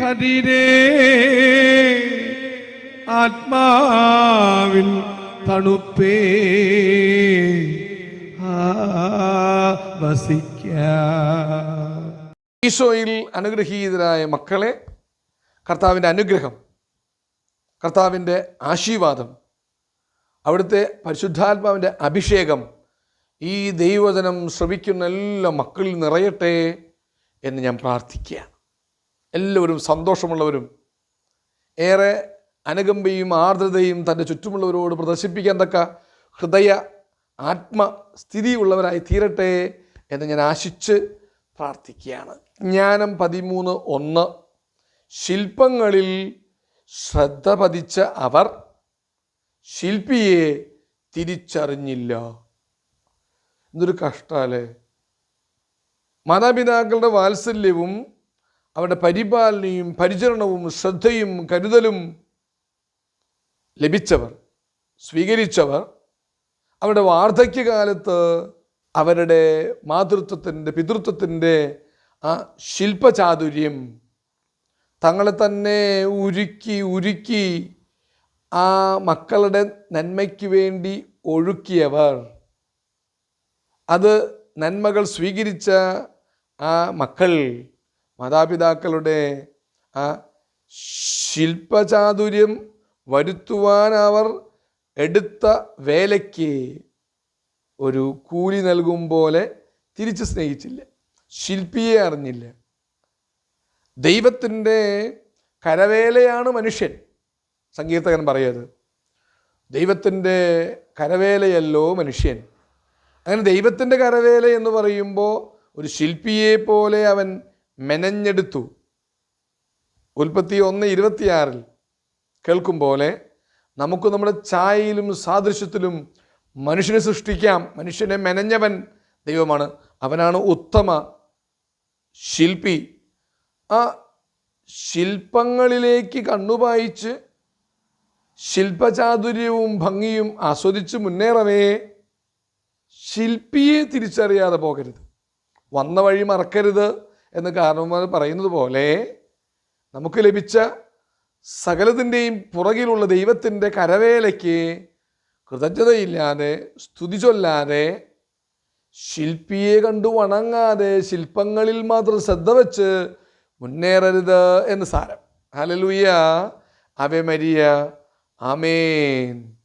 കതിരേ ആത്മാവിൽ തണുപ്പേ. വസിക്ക. ഈശോയിൽ അനുഗ്രഹീതരായ മക്കളെ കർത്താവിന്റെ അനുഗ്രഹം കർത്താവിന്റെ ആശീർവാദം അവിടുത്തെ പരിശുദ്ധാത്മാവിന്റെ അഭിഷേകം ഈ ദൈവജനം ശ്രവിക്കുന്ന എല്ലാ മക്കളിൽ നിറയട്ടെ എന്ന് ഞാൻ പ്രാർത്ഥിക്കുകയാണ്. എല്ലാവരും സന്തോഷമുള്ളവരും ഏറെ അനുകമ്പയും ആർദ്രതയും തന്റെ ചുറ്റുമുള്ളവരോട് പ്രദർശിപ്പിക്കാൻ തക്ക ഹൃദയ ആത്മസ്ഥിതിയുള്ളവരായി തീരട്ടെ എന്ന് ഞാൻ ആശിച്ച് പ്രാർത്ഥിക്കുകയാണ്. ജ്ഞാനം പതിമൂന്ന് ഒന്ന്. ശില്പങ്ങളിൽ ശ്രദ്ധ പതിച്ച അവർ ശില്പിയെ തിരിച്ചറിഞ്ഞില്ല. എന്തൊരു കഷ്ടമല്ലേ മാതാപിതാക്കളുടെ വാത്സല്യവും അവരുടെ പരിപാലനയും പരിചരണവും ശ്രദ്ധയും കരുതലും ലഭിച്ചവർ സ്വീകരിച്ചവർ അവരുടെ വാർദ്ധക്യകാലത്ത് അവരുടെ മാതൃത്വത്തിന്റെ പിതൃത്വത്തിന്റെ ആ ശില്പചാതുര്യം തങ്ങളെ തന്നെ ഉരുക്കി ഉരുക്കി ആ മക്കളുടെ നന്മയ്ക്ക് വേണ്ടി ഒഴുക്കിയവർ. അത് നന്മകൾ സ്വീകരിച്ച ആ മക്കൾ മാതാപിതാക്കളുടെ ആ ശില്പചാതുര്യം വരുത്തുവാൻ അവർ എടുത്ത വേലയ്ക്ക് ഒരു കൂലി നൽകും പോലെ തിരിച്ച് സ്നേഹിച്ചില്ല. ശില്പിയെ അറിഞ്ഞില്ല. ദൈവത്തിന്റെ കരവേലയാണ് മനുഷ്യൻ. സങ്കീർത്തകൻ പറയത് ദൈവത്തിന്റെ കരവേലയല്ലോ മനുഷ്യൻ. അങ്ങനെ ദൈവത്തിന്റെ കരവേല എന്ന് പറയുമ്പോൾ ഒരു ശില്പിയെ പോലെ അവൻ മെനഞ്ഞെടുത്തു. ഉൽപ്പത്തി ഒന്ന് ഇരുപത്തിയാറിൽ കേൾക്കും പോലെ നമുക്ക് നമ്മുടെ ഛായയിലും സാദൃശ്യത്തിലും മനുഷ്യനെ സൃഷ്ടിക്കാം. മനുഷ്യനെ മെനഞ്ഞവൻ ദൈവമാണ്. അവനാണ് ഉത്തമ ശില്പി. ആ ശില്പങ്ങളിലേക്ക് കണ്ണുപായിച്ച് ശില്പചാതുര്യവും ഭംഗിയും ആസ്വദിച്ച് മുന്നേറവേ ശില്പിയെ തിരിച്ചറിയാതെ പോകരുത്. വന്ന വഴി മറക്കരുത്. എന്ന് കാരണവന്മാർ പറയുന്നത് പോലെ നമുക്ക് ലഭിച്ച സകലത്തിന്റെയും പുറകിലുള്ള ദൈവത്തിന്റെ കരവേലയ്ക്ക് കൃതജ്ഞതയില്ലാതെ സ്തുതി ചൊല്ലാതെ ശില്പിയെ കണ്ടു വണങ്ങാതെ ശില്പങ്ങളിൽ മാത്രം ശ്രദ്ധ വെച്ച് മുന്നേറരുത് എന്ന് സാരം. Hallelujah ave Maria. ആമേൻ.